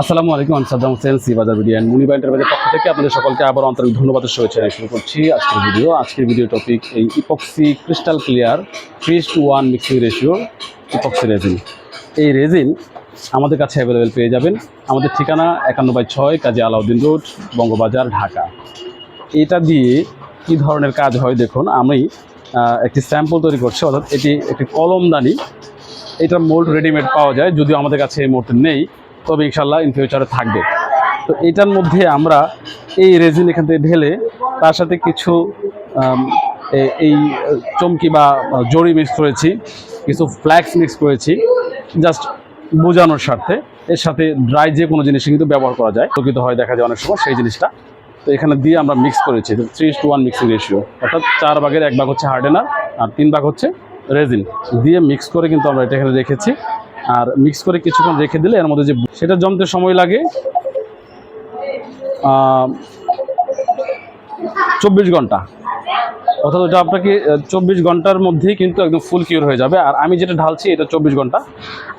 আসসালামু আলাইকুম, আমি সাদ্দাম হোসেন সি বাজার ভিডিও অ্যান্ড মুনিবা এন্টারপ্রাইজের পক্ষ থেকে আপনাদের সকলকে আবার আন্তরিক ধন্যবাদের শুভেচ্ছা শুরু করছি আজকের ভিডিও। আজকের ভিডিও টপিক এই epoxy crystal clear three two one mixing ratio epoxy resin এই রেজিন আমাদের কাছে অ্যাভেলেবেল পেয়ে যাবেন। আমাদের ঠিকানা একান্ন বাই ছয় কাজী আলাউদ্দিন রোড, বঙ্গবাজার, ঢাকা। এটা দিয়ে কি ধরনের কাজ হয় দেখুন, আমি একটি স্যাম্পল তৈরি করছি, অর্থাৎ এটি একটি কলমদানি এটার মোল্ড রেডিমেড পাওয়া যায়, যদিও আমাদের কাছে এই মুহূর্তে নেই। তবে ইনশাল্লাহ ইন ফিউচারে থাকবে। তো এটার মধ্যে আমরা এই রেজিন এখান থেকে ঢেলে তার সাথে কিছু এই, চমকি বা জড়ি মিক্স করেছি, কিছু ফ্ল্যাক্স মিক্স করেছি জাস্ট বোঝানোর স্বার্থে। এর সাথে ড্রাই যে কোনো জিনিস কিন্তু ব্যবহার করা যায়। প্রকৃত হয় দেখা যায় অনেক সময় সেই জিনিসটা। তো এখানে দিয়ে আমরা মিক্স করেছি three two one mixing ratio অর্থাৎ চার ভাগের এক ভাগ হচ্ছে হার্ডেনার আর তিন ভাগ হচ্ছে রেজিন দিয়ে মিক্স করে কিন্তু আমরা এটা এখানে রেখেছি। আর মিক্স করে কিছুক্ষণ রেখে দিলে এর মধ্যে যে সেটা জমতে সময় লাগে চব্বিশ ঘণ্টা। অর্থাৎ ওটা আপনাকে চব্বিশ ঘণ্টার মধ্যেই কিন্তু একদম ফুল কিওর হয়ে যাবে। আর আমি যেটা ঢালছি, এটা চব্বিশ ঘণ্টা।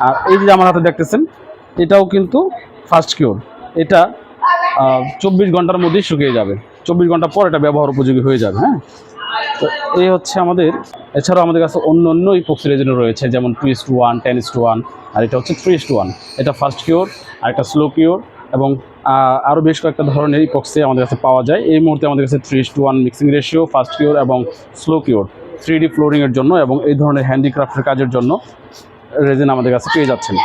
আর এই যে আমার হাতে দেখতেছেন, এটাও কিন্তু ফার্স্ট কিওর এটা চব্বিশ ঘণ্টার মধ্যেই শুকিয়ে যাবে। চব্বিশ ঘণ্টা পর এটা ব্যবহার উপযোগী হয়ে যাবে হ্যাঁ? তো এই হচ্ছে আমাদের, এছাড়াও আমাদের কাছে অন্য অন্য ইপক্সি রেজিনও রয়েছে, যেমন two is two one ten is two one আর এটা হচ্ছে থ্রি ইস টু ওয়ান এটা ফার্স্ট কিওর আর একটা স্লো কিওর এবং আরও বেশ কয়েকটা ধরনের ইপক্সি আমাদের কাছে পাওয়া যায়। এই মুহূর্তে আমাদের কাছে three is two one mixing ratio fast cure এবং স্লো কিওর থ্রি ডি ফ্লোরিংয়ের জন্য এবং এই ধরনের হ্যান্ডিক্রাফ্টের কাজের জন্য রেজিন আমাদের কাছে পেয়ে যাচ্ছেন।